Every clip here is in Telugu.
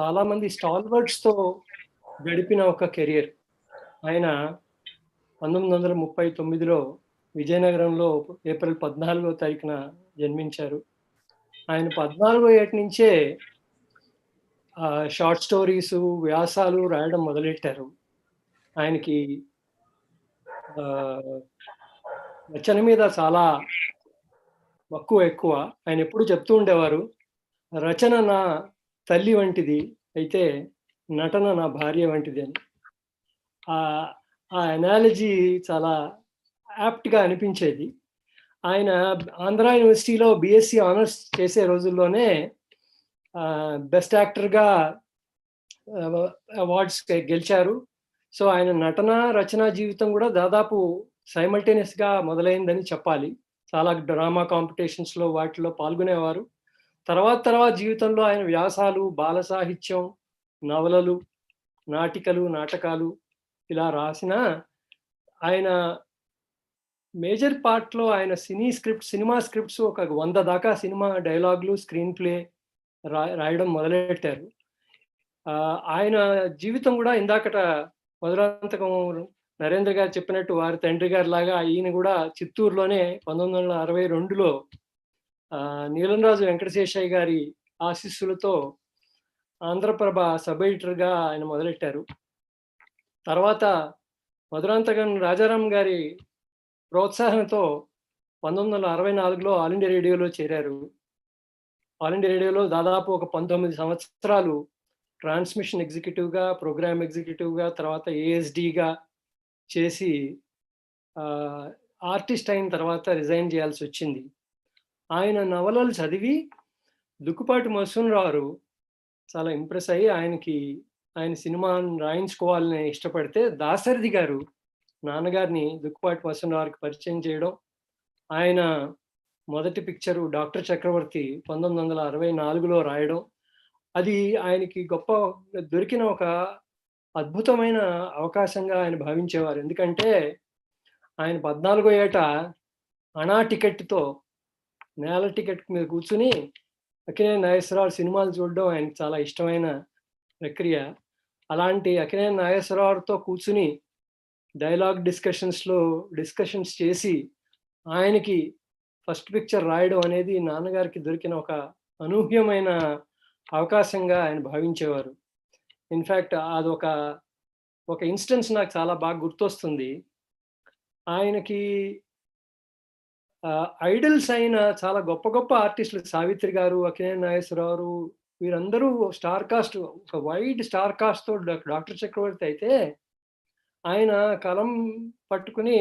చాలా మంది స్టాల్వర్డ్స్తో గడిపిన ఒక కెరియర్. ఆయన పంతొమ్మిది వందల ముప్పై తొమ్మిదిలో విజయనగరంలో ఏప్రిల్ పద్నాలుగో తారీఖున జన్మించారు. ఆయన పద్నాలుగో ఏటి నుంచే షార్ట్ స్టోరీస్ వ్యాసాలు రాయడం మొదలెట్టారు. ఆయనకి రచన మీద చాలా మక్కువ ఎక్కువ. ఆయన ఎప్పుడు చెప్తూ ఉండేవారు రచన నా తల్లి వంటిది అయితే నటన నా భార్య వంటిది అని. ఆ ఎనాలజీ అనాలజీ చాలా యాప్ట్గా అనిపించేది. ఆయన ఆంధ్ర యూనివర్సిటీలో బిఎస్సి ఆనర్స్ చేసే రోజుల్లోనే బెస్ట్ యాక్టర్గా అవార్డ్స్ గెలిచారు. సో ఆయన నటన రచన జీవితం కూడా దాదాపు సైమల్టేనియస్గా మొదలైందని చెప్పాలి. చాలా డ్రామా కాంపిటీషన్స్లో వాటిలో పాల్గొనేవారు. తర్వాత తర్వాత జీవితంలో ఆయన వ్యాసాలు బాల సాహిత్యం నవలలు నాటికలు నాటకాలు ఇలా రాసిన ఆయన మేజర్ పార్ట్లో ఆయన సినీ స్క్రిప్ట్ సినిమా స్క్రిప్ట్స్ ఒక వంద దాకా సినిమా డైలాగులు స్క్రీన్ ప్లే రా రాయడం మొదలెట్టారు. ఆయన జీవితం కూడా ఇందాకట మధురాంతకం నరేంద్ర గారు చెప్పినట్టు వారి తండ్రి గారి లాగా ఈయన కూడా చిత్తూరులోనే పంతొమ్మిది వందల అరవై రెండులో నీలంరాజు వెంకటశేషయ్య గారి ఆశీస్సులతో ఆంధ్రప్రభ సబ్ ఎడిటర్గా ఆయన మొదలెట్టారు. తర్వాత మధురాంతకం రాజారాం గారి ప్రోత్సాహంతో పంతొమ్మిది వందల అరవై నాలుగులో ఆల్ ఇండియా రేడియోలో చేరారు. ఆల్ ఇండియా రేడియోలో దాదాపు ఒక పంతొమ్మిది సంవత్సరాలు ట్రాన్స్మిషన్ ఎగ్జిక్యూటివ్గా ప్రోగ్రామ్ ఎగ్జిక్యూటివ్గా తర్వాత ఏఎస్డిగా చేసి ఆర్టిస్ట్ అయిన తర్వాత రిజైన్ చేయాల్సి వచ్చింది. ఆయన నవలలు చదివి దుక్కుపాటి మసూన్ చాలా ఇంప్రెస్ అయ్యి ఆయనకి ఆయన సినిమాను రాయించుకోవాలని ఇష్టపడితే దాసరిది గారు నాన్నగారిని దుక్కుపాటి మసూన్రావుకి పరిచయం చేయడం ఆయన మొదటి పిక్చరు డాక్టర్ చక్రవర్తి పంతొమ్మిది వందల అరవై నాలుగులో రాయడం అది ఆయనకి గొప్ప దొరికిన ఒక అద్భుతమైన అవకాశంగా ఆయన భావించేవారు. ఎందుకంటే ఆయన పద్నాలుగో ఏట అనా టికెట్తో నేల టికెట్ మీద కూర్చుని అకినే నాగేశ్వరరావు సినిమాలు చూడడం ఆయన చాలా ఇష్టమైన ప్రక్రియ. అలాంటి అకినే నాగేశ్వరరావుతో కూర్చుని డైలాగ్ డిస్కషన్స్లో డిస్కషన్స్ చేసి ఆయనకి ఫస్ట్ పిక్చర్ రాయడం అనేది నాన్నగారికి దొరికిన ఒక అనూహ్యమైన అవకాశంగా ఆయన భావించేవారు. ఇన్ఫ్యాక్ట్ అదొక ఒక ఇన్స్టెన్స్ నాకు చాలా బాగా గుర్తొస్తుంది. ఆయనకి ఐడల్స్ అయిన చాలా గొప్ప గొప్ప ఆర్టిస్టులు సావిత్రి గారు అకినే నాగేశ్వరరావు వీరందరూ స్టార్ కాస్ట్ ఒక వైడ్ స్టార్ కాస్ట్తో డాక్టర్ చక్రవర్తి అయితే ఆయన కలం పట్టుకుని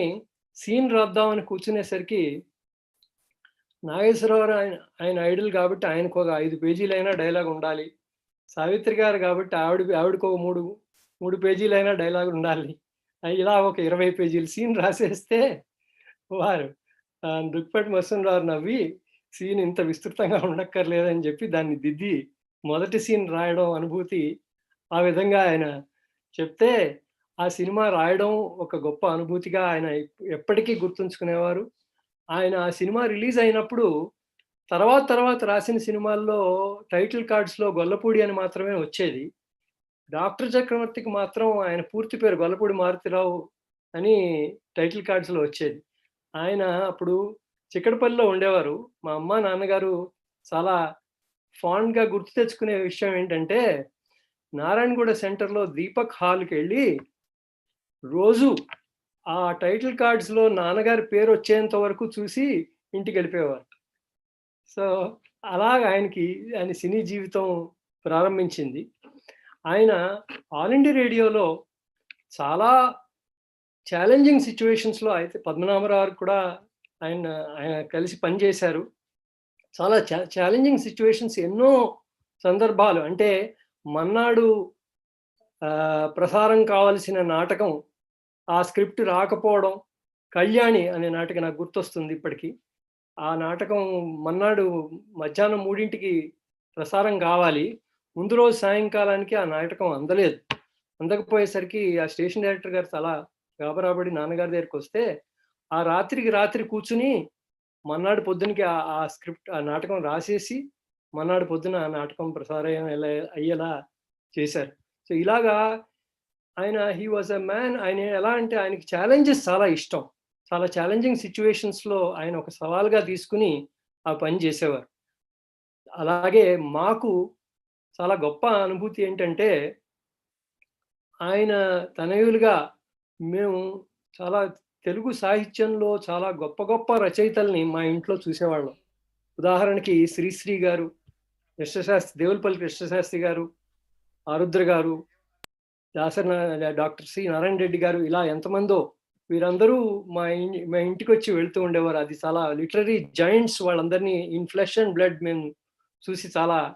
సీన్ రాద్దామని కూర్చునేసరికి నాగేశ్వరరావు ఆయన ఆయన ఐడల్ కాబట్టి ఆయనకు ఒక ఐదు పేజీలైనా డైలాగ్ ఉండాలి. సావిత్రి గారు కాబట్టి ఆవిడ ఆవిడకు ఒక మూడు మూడు పేజీలైనా డైలాగ్ ఉండాలి. ఇలా ఒక ఇరవై పేజీలు సీన్ రాసేస్తే వారు దుక్పటి మసన్ రావు నవ్వి సీన్ ఇంత విస్తృతంగా ఉండక్కర్లేదని చెప్పి దాన్ని దిద్ది మొదటి సీన్ రాయడం అనుభూతి ఆ విధంగా ఆయన చెప్తే ఆ సినిమా రాయడం ఒక గొప్ప అనుభూతిగా ఆయన ఎప్పటికీ గుర్తుంచుకునేవారు. ఆయన ఆ సినిమా రిలీజ్ అయినప్పుడు తర్వాత తర్వాత రాసిన సినిమాల్లో టైటిల్ కార్డ్స్లో గొల్లపూడి అని మాత్రమే వచ్చేది. డాక్టర్ చక్రవర్తికి మాత్రం ఆయన పూర్తి పేరు గొల్లపూడి మారుతిరావు అని టైటిల్ కార్డ్స్లో వచ్చేది. ఆయన అప్పుడు చిక్కడపల్లిలో ఉండేవారు. మా అమ్మ నాన్నగారు చాలా ఫాండ్గా గుర్తు తెచ్చుకునే విషయం ఏంటంటే నారాయణగూడ సెంటర్లో దీపక్ హాల్కి వెళ్ళి రోజు ఆ టైటిల్ కార్డ్స్లో నాన్నగారి పేరు వచ్చేంత వరకు చూసి ఇంటికి వెళ్ళిపోయేవారు. సో అలాగ ఆయనకి ఆయన సినీ జీవితం ప్రారంభించింది. ఆయన ఆల్ ఇండియా రేడియోలో చాలా ఛాలెంజింగ్ సిచ్యువేషన్స్లో అయితే పద్మనాభరావు కూడా ఆయన ఆయన కలిసి పనిచేశారు. చాలా ఛాలెంజింగ్ సిచ్యువేషన్స్ ఎన్నో సందర్భాలు. అంటే మన్నాడు ప్రసారం కావలసిన నాటకం ఆ స్క్రిప్ట్ రాకపోవడం కళ్యాణి అనే నాటకం నాకు గుర్తొస్తుంది ఇప్పటికీ. ఆ నాటకం మన్నాడు మధ్యాహ్నం మూడింటికి ప్రసారం కావాలి. ముందు రోజు సాయంకాలానికి ఆ నాటకం అందలేదు. అందకపోయేసరికి ఆ స్టేషన్ డైరెక్టర్ గారు చాలా గాబరాబడి నాన్నగారి దగ్గరికి వస్తే ఆ రాత్రికి రాత్రి కూర్చుని మన్నాడు పొద్దునకి ఆ స్క్రిప్ట్ ఆ నాటకం రాసేసి మన్నాడు పొద్దున ఆ నాటకం ప్రసారం అయ్యేలా చేశారు. సో, ఇలాగా ఆయన హీ వాస్ అ మ్యాన్ ఆయన ఎలా అంటే ఆయనకి ఛాలెంజెస్ చాలా ఇష్టం. చాలా ఛాలెంజింగ్ సిచ్యువేషన్స్లో ఆయన ఒక సవాల్‌గా తీసుకొని ఆ పని చేసేవారు. అలాగే మాకు చాలా గొప్ప అనుభూతి ఏంటంటే ఆయన తనయులుగా మేము చాలా తెలుగు సాహిత్యంలో చాలా గొప్ప గొప్ప రచయితల్ని మా ఇంట్లో చూసేవాళ్ళం. ఉదాహరణకి శ్రీశ్రీ గారు, కృష్ణశాస్త్రి దేవులపల్లి కృష్ణశాస్త్రి గారు, ఆరుద్ర గారు, దాసరి డాక్టర్ సి. నారాయణ రెడ్డి గారు ఇలా ఎంతమందో వీరందరూ మా ఇంటి మా ఇంటికొచ్చి వెళ్తూ ఉండేవారు. అది చాలా లిటరరీ జాయింట్స్ వాళ్ళందరినీ ఇన్ఫ్లెష్ అండ్ బ్లడ్ మేము చూసి చాలా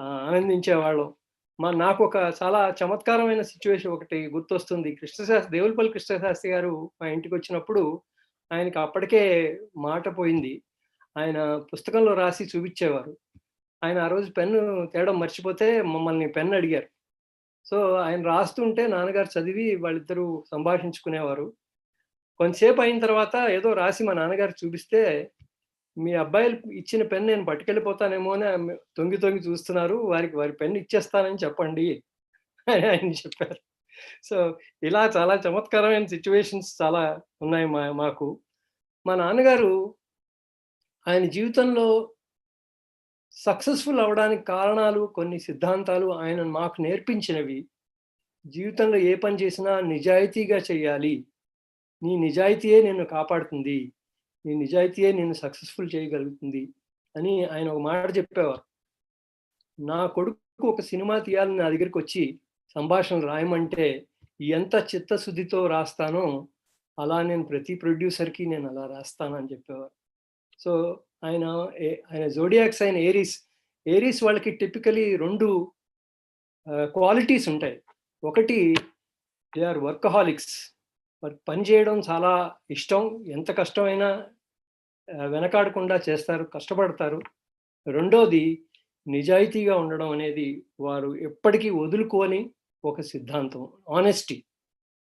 ఆనందించేవాళ్ళం. మా నాకు ఒక చాలా చమత్కారమైన సిచ్యువేషన్ ఒకటి గుర్తొస్తుంది. కృష్ణశాస్త్రి దేవులపల్లి కృష్ణశాస్త్రి గారు మా ఇంటికి వచ్చినప్పుడు ఆయనకి అప్పటికే మాట పోయింది. ఆయన పుస్తకంలో రాసి చూపించేవారు ఆయన ఆ రోజు పెన్ను తేడం మర్చిపోతే మమ్మల్ని పెన్ అడిగారు. సో, ఆయన రాస్తుంటే నాన్నగారు చదివి వాళ్ళిద్దరూ సంభాషించుకునేవారు. కొంతసేపు అయిన తర్వాత ఏదో రాసి మా నాన్నగారు చూపిస్తే, "మీ అబ్బాయిలు ఇచ్చిన పెన్ నేను పట్టుకెళ్ళిపోతానేమో అని తొంగి తొంగి చూస్తున్నారు. వారికి వారి పెన్ ఇచ్చేస్తానని చెప్పండి" అని ఆయన చెప్పారు. సో, ఇలా చాలా చమత్కారమైన సిచ్యువేషన్స్ చాలా ఉన్నాయి మా మాకు. మా నాన్నగారు ఆయన జీవితంలో సక్సెస్‌ఫుల్ అవ్వడానికి కారణాలు కొన్ని సిద్ధాంతాలు ఆయన మాకు నేర్పించినవి. జీవితంలో ఏ పని చేసినా నిజాయితీగా చేయాలి. నీ నిజాయితీయే నిన్ను కాపాడుతుంది. నీ నిజాయితీయే నిన్ను సక్సెస్‌ఫుల్ చేయగలుగుతుంది అని ఆయన ఒక మాట చెప్పేవారు. నా కొడుకు ఒక సినిమా తీయాలని నా దగ్గరికి వచ్చి సంభాషణలు రాయమంటే ఎంత చిత్తశుద్ధితో రాస్తానో, అలా నేను ప్రతి ప్రొడ్యూసర్‌కి నేను అలా రాస్తాను అని చెప్పేవారు. సో, ఆయన ఆయన జోడియాక్స్ అయిన ఏరీస్. ఏరీస్ వాళ్ళకి టిపికలీ రెండు క్వాలిటీస్ ఉంటాయి. ఒకటి దే ఆర్ వర్కహాలిక్స్. వారికి పని చేయడం చాలా ఇష్టం. ఎంత కష్టమైనా వెనకాడకుండా చేస్తారు. కష్టపడతారు. రెండోది నిజాయితీగా ఉండడం అనేది వారు ఎప్పటికీ వదులుకోని ఒక సిద్ధాంతం. ఆనెస్టీ.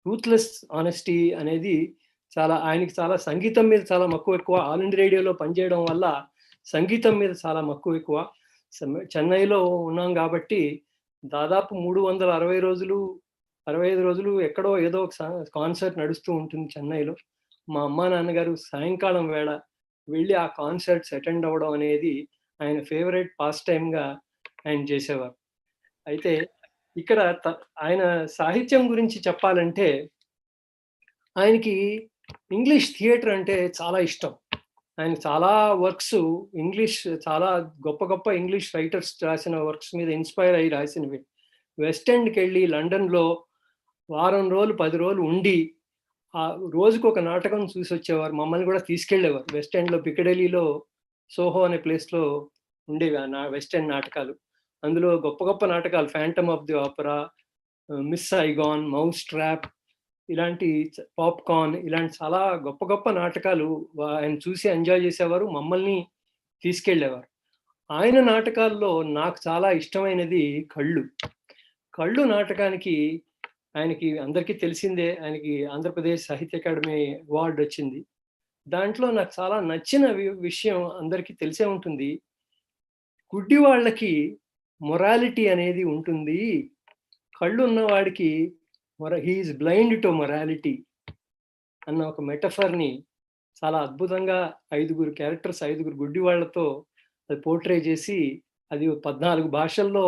రూత్లెస్ ఆనెస్టీ అనేది చాలా ఆయనకి చాలా సంగీతం మీద చాలా మక్కువ ఎక్కువ. ఆల్ ఇండియా రేడియోలో పనిచేయడం వల్ల సంగీతం మీద చాలా మక్కువ ఎక్కువ. చెన్నైలో ఉన్నాం కాబట్టి దాదాపు 360 రోజులు, 65 రోజులు ఎక్కడో ఏదో ఒక కాన్సర్ట్ నడుస్తూ ఉంటుంది చెన్నైలో. మా అమ్మా, నాన్నగారు సాయంకాలం వేళ వెళ్ళి ఆ కాన్సర్ట్స్ అటెండ్ అవ్వడం అనేది ఆయన ఫేవరెట్ పాస్ టైంగా ఆయన చేసేవారు. అయితే ఇక్కడ త ఆయన సాహిత్యం గురించి చెప్పాలంటే ఆయనకి ఇంగ్లీష్ థియేటర్ అంటే చాలా ఇష్టం. ఆయన చాలా వర్క్స్ ఇంగ్లీష్ చాలా గొప్ప గొప్ప ఇంగ్లీష్ రైటర్స్ రాసిన వర్క్స్ మీద ఇన్‌స్పైర్ అయ్యి రాసినవి. వెస్ట్ ఎండ్‌కెళ్ళి లండన్‌లో వారం రోజులు, పది రోజులు ఉండి రోజుకు ఒక నాటకం చూసి వచ్చేవారు మమ్మల్ని కూడా తీసుకెళ్ళేవారు. వెస్ట్ ఎండ్‌లో పికడెలీలో సోహో అనే ప్లేస్‌లో ఉండేవి ఆ నా వెస్ట్ ఎండ్ నాటకాలు. అందులో గొప్ప గొప్ప నాటకాలు phantom of the opera', 'miss Saigon 'mouse trap' ఇలాంటి 'పాప్‌కార్న్' ఇలాంటి చాలా గొప్ప గొప్ప నాటకాలు ఆయన చూసి ఎంజాయ్ చేసేవారు. మమ్మల్ని తీసుకెళ్ళేవారు. ఆయన నాటకాల్లో నాకు చాలా ఇష్టమైనది 'కళ్ళు'. 'కళ్ళు' నాటకానికి ఆయనకి అందరికీ తెలిసిందే. ఆయనకి ఆంధ్రప్రదేశ్ సాహిత్య అకాడమీ అవార్డు వచ్చింది. దాంట్లో నాకు చాలా నచ్చిన వి విషయం అందరికీ తెలిసే ఉంటుంది. గుడ్డి వాళ్ళకి మొరాలిటీ అనేది ఉంటుంది. కళ్ళు ఉన్నవాడికి మొర హీఈస్ బ్లైండ్ టు మొరాలిటీ అన్న ఒక మెటఫర్‌ని చాలా అద్భుతంగా ఐదుగురు క్యారెక్టర్స్, ఐదుగురు గుడ్డి వాళ్ళతో అది పోర్ట్రే చేసి అది 14 భాషల్లో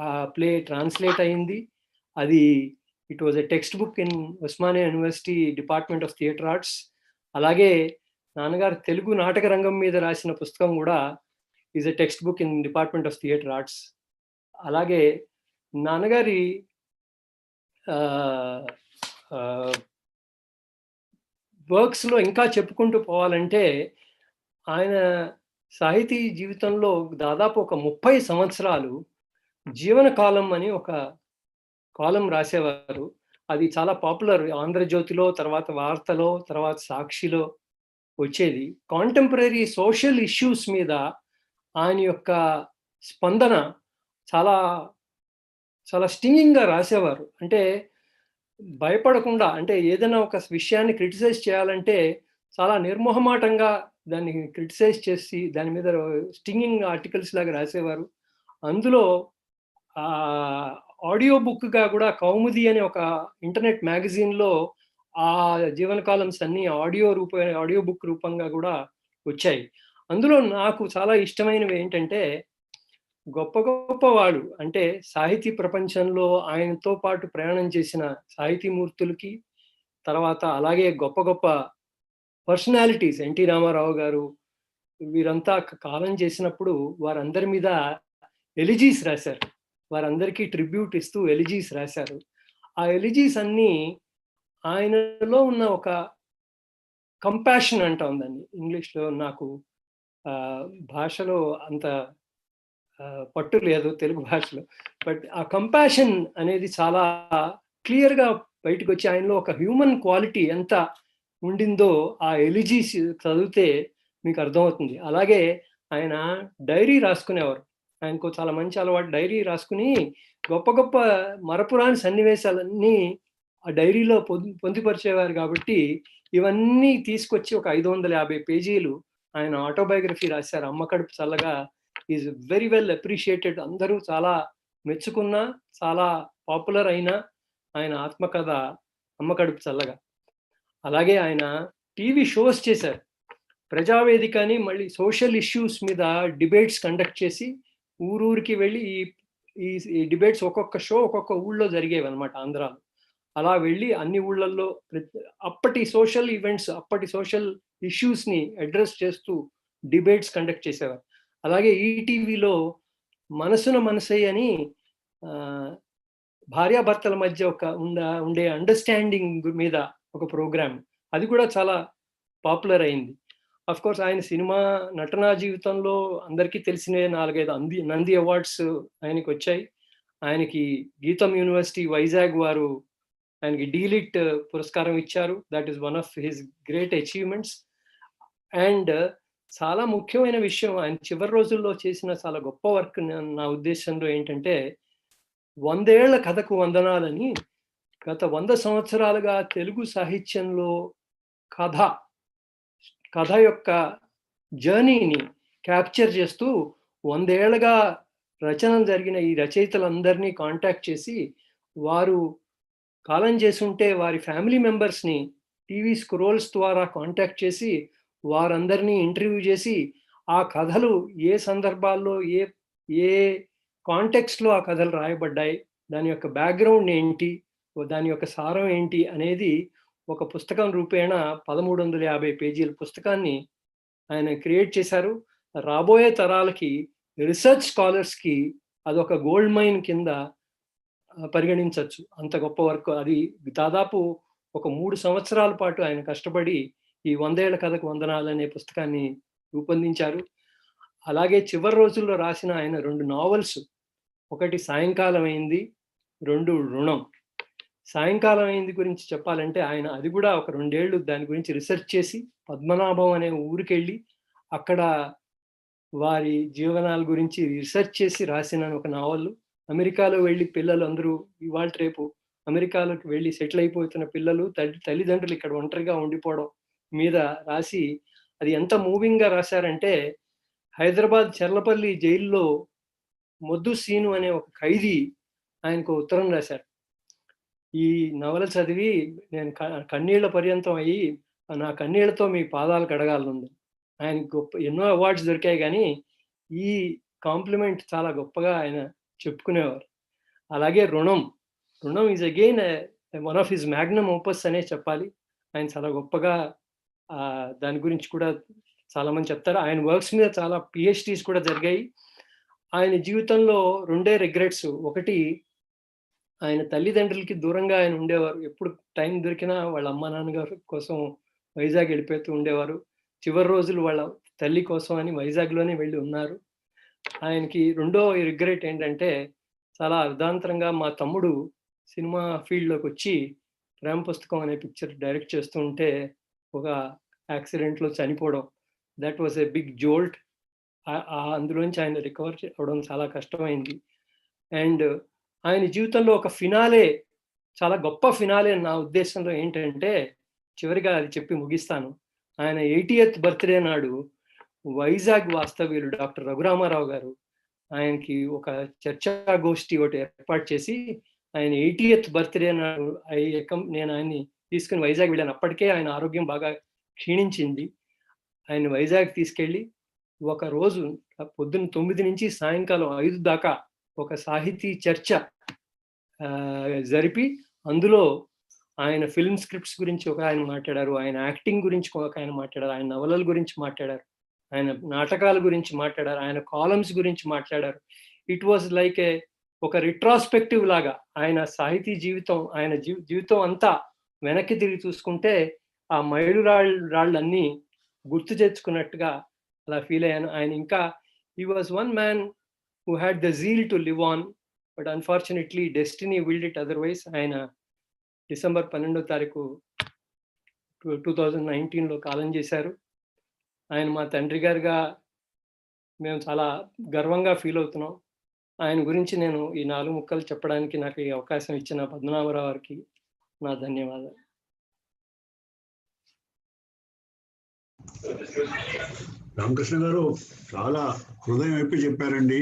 ఆ ప్లే ట్రాన్స్‌లేట్ అయింది. అది it was a textbook in Osmania university department of theatre arts. అలాగే నాన్నగారు తెలుగు నాటక రంగం మీద రాసిన పుస్తకం కూడా is a textbook in department of theatre arts. అలాగే నాన్నగారి వర్క్స్‌లో ఇంకా చెప్పుకుంటూ పోవాలంటే ఆయన సాహితీ జీవితంలో దాదాపు ఒక 30 సంవత్సరాలు జీవన కాలం అని ఒక కాలం రాసేవారు. అది చాలా పాపులర్. 'ఆంధ్రజ్యోతి'లో, తర్వాత 'వార్తలో', తర్వాత 'సాక్షిలో' వచ్చేది. కాంటెంపరరీ సోషల్ ఇష్యూస్ మీద ఆయన యొక్క స్పందన చాలా, చాలా స్టింగింగ్‌గా రాసేవారు. అంటే భయపడకుండా అంటే ఏదైనా ఒక విషయాన్ని క్రిటిసైజ్ చేయాలంటే చాలా నిర్మోహమాటంగా దాన్ని క్రిటిసైజ్ చేసి దాని మీద స్టింగింగ్ ఆర్టికల్స్ లాగా రాసేవారు. అందులో ఆడియో బుక్‌గా కూడా 'కౌముది' అనే ఒక ఇంటర్నెట్ మ్యాగజైన్‌లో ఆ జీవన కాలమ్స్ అన్ని ఆడియో రూప ఆడియో బుక్ రూపంగా కూడా వచ్చాయి. అందులో నాకు చాలా ఇష్టమైనవి ఏంటంటే, గొప్ప గొప్ప వాళ్ళు అంటే సాహితీ ప్రపంచంలో ఆయనతో పాటు ప్రయాణం చేసిన సాహితీమూర్తులకి, తర్వాత అలాగే గొప్ప గొప్ప పర్సనాలిటీస్ 'ఎన్టీ రామారావు' గారు వీరంతా కాలం చేసినప్పుడు వారందరి మీద ఎలిజీస్ రాశారు. వారందరికీ ట్రిబ్యూట్ ఇస్తూ ఎలిజీస్ రాశారు. ఆ ఎలిజీస్ అన్నీ ఆయనలో ఉన్న ఒక కంపాషన్ అంటాం దాన్ని. ఇంగ్లీష్‌లో నాకు భాషలో అంత పట్టు లేదు తెలుగు భాషలో. బట్ ఆ కంపాషన్ అనేది చాలా క్లియర్‌గా బయటకొచ్చి ఆయనలో ఒక హ్యూమన్ క్వాలిటీ ఎంత ఉండిందో ఆ ఎలిజీస్ చదివితే మీకు అర్థమవుతుంది. అలాగే ఆయన డైరీ రాసుకునేవారు. ఆయనకు చాలా మంచి అలవాటు డైరీ రాసుకుని గొప్ప గొప్ప మరపురాని సన్నివేశాలన్నీ ఆ డైరీలో పొందు పొందుపరిచేవారు కాబట్టి, ఇవన్నీ తీసుకొచ్చి ఒక 550 పేజీలు ఆయన ఆటోబయోగ్రఫీ రాశారు. 'అమ్మ కడుపు చల్లగా' ఈజ్ వెరీ వెల్ అప్రిషియేటెడ్. అందరూ చాలా మెచ్చుకున్న, చాలా పాపులర్ అయిన ఆయన ఆత్మకథ 'అమ్మ కడుపు చల్లగా'. అలాగే ఆయన టీవీ షోస్ చేశారు. ప్రజావేదిక అని మళ్ళీ సోషల్ ఇష్యూస్ మీద డిబేట్స్ కండక్ట్ చేసి ఊరూరికి వెళ్ళి ఈ ఈ ఈ డిబేట్స్ ఒక్కొక్క షో ఒక్కొక్క ఊళ్ళో జరిగేవి అనమాట ఆంధ్రాలో. అలా వెళ్ళి అన్ని ఊళ్ళల్లో అప్పటి సోషల్ ఈవెంట్స్, అప్పటి సోషల్ ఇష్యూస్‌ని అడ్రస్ చేస్తూ డిబేట్స్ కండక్ట్ చేసేవారు. అలాగే ఈటీవీలో 'మనసున మనసే అని భార్యాభర్తల మధ్య ఒక ఉండ ఉండే అండర్‌స్టాండింగ్ మీద ఒక ప్రోగ్రామ్. అది కూడా చాలా పాపులర్ అయింది. ఆఫ్‌కోర్స్ ఆయన సినిమా నటనా జీవితంలో అందరికీ తెలిసిన నాలుగైదు అంది నంది అవార్డ్స్ ఆయనకి వచ్చాయి ఆయనకి గీతం యూనివర్సిటీ వైజాగ్ వారు ఆయనకి డీలిట్ పురస్కారం ఇచ్చారు. That is one of his great achievements. And చాలా ముఖ్యమైన విషయం ఆయన చివరి రోజుల్లో చేసిన చాలా గొప్ప వర్క్ నా ఉద్దేశంలో ఏంటంటే, వందేళ్ళ కథకు వందనాలని' గత వంద సంవత్సరాలుగా తెలుగు సాహిత్యంలో కథ, కథ యొక్క జర్నీని క్యాప్చర్ చేస్తూ వందేళ్ళుగా రచనలు జరిగిన ఈ రచయితలందరినీ కాంటాక్ట్ చేసి, వారు కాలం చేసుంటే వారి ఫ్యామిలీ మెంబర్స్‌ని టీవీ స్క్రోల్స్ ద్వారా కాంటాక్ట్ చేసి, వారందరినీ ఇంటర్వ్యూ చేసి, ఆ కథలు ఏ సందర్భాల్లో ఏ ఏ కాంటెక్స్ట్‌లో ఆ కథలు రాయబడ్డాయి, దాని యొక్క బ్యాక్‌గ్రౌండ్ ఏంటి, దాని యొక్క సారం ఏంటి అనేది ఒక పుస్తకం రూపేణ పదమూడు వందల యాభై పేజీల పుస్తకాన్ని ఆయన క్రియేట్ చేశారు. రాబోయే తరాలకి రీసెర్చ్ స్కాలర్స్‌కి అదొక గోల్డ్ మైన్ కింద పరిగణించవచ్చు అంత గొప్ప వర్క్ అది దాదాపు ఒక మూడు సంవత్సరాల పాటు ఆయన కష్టపడి ఈ వందేళ్ళ కథకు వందనాలు' అనే పుస్తకాన్ని రూపొందించారు. అలాగే చివరి రోజుల్లో రాసిన ఆయన రెండు నావెల్స్. ఒకటి 'సాయంకాలం అయింది', రెండు 'రుణం'. 'సాయంకాలం అయింది' గురించి చెప్పాలంటే ఆయన అది కూడా ఒక రెండేళ్ళు దాని గురించి రీసెర్చ్ చేసి, పద్మనాభం అనే ఊరికెళ్ళి, అక్కడ వారి జీవనాల గురించి రీసెర్చ్ చేసి రాసిన ఒక నావల్ అమెరికాలో వెళ్ళి పిల్లలందరూ ఇవాళ రేపు అమెరికాలోకి వెళ్ళి సెటిల్ అయిపోతున్న పిల్లలు తల్లి తల్లిదండ్రులు ఇక్కడ ఒంటరిగా ఉండిపోవడం మీద రాసి, అది ఎంత మూవింగ్‌గా రాశారంటే, హైదరాబాద్ చర్లపల్లి జైల్‌లో మొద్దు సీను అనే ఒక ఖైదీ ఆయనకు ఉత్తరం రాశారు. ఈ నవల చదివి నేను కన్నీళ్ళ పర్యంతం అయ్యి, నా కన్నీళ్ళతో మీ పాదాలు కడగాలనుంది. ఆయన గొప్ప ఎన్నో అవార్డ్స్ దొరికాయి కానీ ఈ కాంప్లిమెంట్ చాలా గొప్పగా ఆయన చెప్పుకునేవారు. అలాగే 'Runam'. 'Runam' is again one of his magnum opus అనే చెప్పాలి. ఆయన చాలా గొప్పగా దాని గురించి కూడా చాలామంది చెప్తారు. ఆయన వర్క్స్ మీద చాలా పిహెచ్డీస్ కూడా జరిగాయి. ఆయన జీవితంలో రెండే రిగ్రెట్స్. ఒకటి ఆయన తల్లిదండ్రులకి దూరంగా ఆయన ఉండేవారు. ఎప్పుడు టైం దొరికినా వాళ్ళ అమ్మ నాన్నగారి కోసం వైజాగ్ వెళ్ళిపోతూ ఉండేవారు. చివరి రోజులు వాళ్ళ తల్లి కోసం అని వైజాగ్‌లోనే వెళ్ళి ఉన్నారు. ఆయనకి రెండో రిగ్రెట్ ఏంటంటే, చాలా అర్ధాంతరంగా మా తమ్ముడు సినిమా ఫీల్డ్లోకి వచ్చి 'ప్రేమ పుస్తకం' అనే పిక్చర్ డైరెక్ట్ చేస్తూ ఉంటే, ఒక యాక్సిడెంట్‌లో చనిపోవడం. That was a big jolt. అందులోంచి ఆయన రికవర్ అవ్వడం చాలా కష్టమైంది. అండ్ ఆయన జీవితంలో ఒక ఫినాలే, చాలా గొప్ప ఫినాలే నా ఉద్దేశంలో ఏంటంటే, చివరిగా అది చెప్పి ముగిస్తాను. ఆయన 80థ్ బర్త్‌డే నాడు వైజాగ్ వాస్తవ్యులు డాక్టర్ రఘురామారావు గారు ఆయనకి ఒక చర్చాగోష్ఠి ఒకటి ఏర్పాటు చేసి ఆయన ఎయిటీఎత్ బర్త్‌డే నాడు నేను ఆయన్ని తీసుకుని వైజాగ్ వెళ్ళాను. అప్పటికే ఆయన ఆరోగ్యం బాగా క్షీణించింది. ఆయన వైజాగ్ తీసుకెళ్ళి ఒక రోజు పొద్దున్న తొమ్మిది నుంచి సాయంకాలం ఐదు దాకా ఒక సాహితీ చర్చ జరిపి అందులో ఆయన ఫిల్మ్ స్క్రిప్ట్స్ గురించి ఒక ఆయన మాట్లాడారు. ఆయన యాక్టింగ్ గురించి ఒక ఆయన మాట్లాడారు. ఆయన నవలల గురించి మాట్లాడారు. ఆయన నాటకాల గురించి మాట్లాడారు. ఆయన కాలమ్స్ గురించి మాట్లాడారు. ఇట్ వాస్ లైక్ ఏ ఒక రిట్రాస్పెక్టివ్ లాగా ఆయన సాహితీ జీవితం, ఆయన జీ జీవితం అంతా వెనక్కి తిరిగి చూసుకుంటే ఆ మైలురాళ్ళు రాళ్ళన్నీ గుర్తు తెచ్చుకున్నట్టుగా అలా ఫీల్ అయ్యాను. ఆయన ఇంకా he was one man who had the zeal to live on. But unfortunately destiny willed it otherwise ఆయన డిసెంబర్ 12 తారీఖు టు 2019లో కాలం చేశారు. ఆయన మా తండ్రి గారుగా మేము చాలా గర్వంగా ఫీల్ అవుతున్నాం. ఆయన గురించి నేను ఈ నాలుగు ముక్కలు చెప్పడానికి నాకు ఈ అవకాశం ఇచ్చిన పద్మనాభరావు గారికి నా ధన్యవాదాలు. రామకృష్ణ గారు చాలా హృదయం విప్పి చెప్పారండి.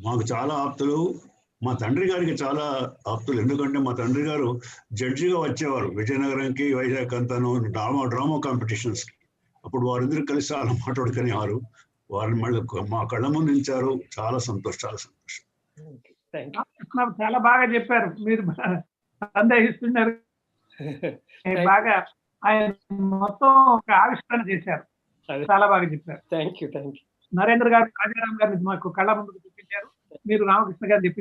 మాకు చాలా ఆప్తులు. మా తండ్రి గారికి చాలా ఆప్తులు. ఎందుకంటే మా తండ్రి గారు జడ్జిగా వచ్చేవారు విజయనగరంకి, వైజాగ్ అంతాను డ్రామా డ్రామా కాంపిటీషన్స్‌కి. అప్పుడు వారిద్దరూ కలిసి చాలా మాట్లాడుకునేవారు. వారిని మళ్ళీ మా కళ్ళ ముందు ఉంచారు. చాలా సంతోషం. చాలా సంతోషం. చాలా బాగా చెప్పారు. మీరు సందేహిస్తున్నారు. బాగా ఆయన మొత్తం ఒక ఆవిష్కరణ చేశారు. చాలా బాగా చెప్పారు. Thank you. Thank you. Narendra గారు, రాజారాం గారిని మాకు కళ్ళ చూపించారు. మీరు రామకృష్ణ గారిని చెప్పించారు.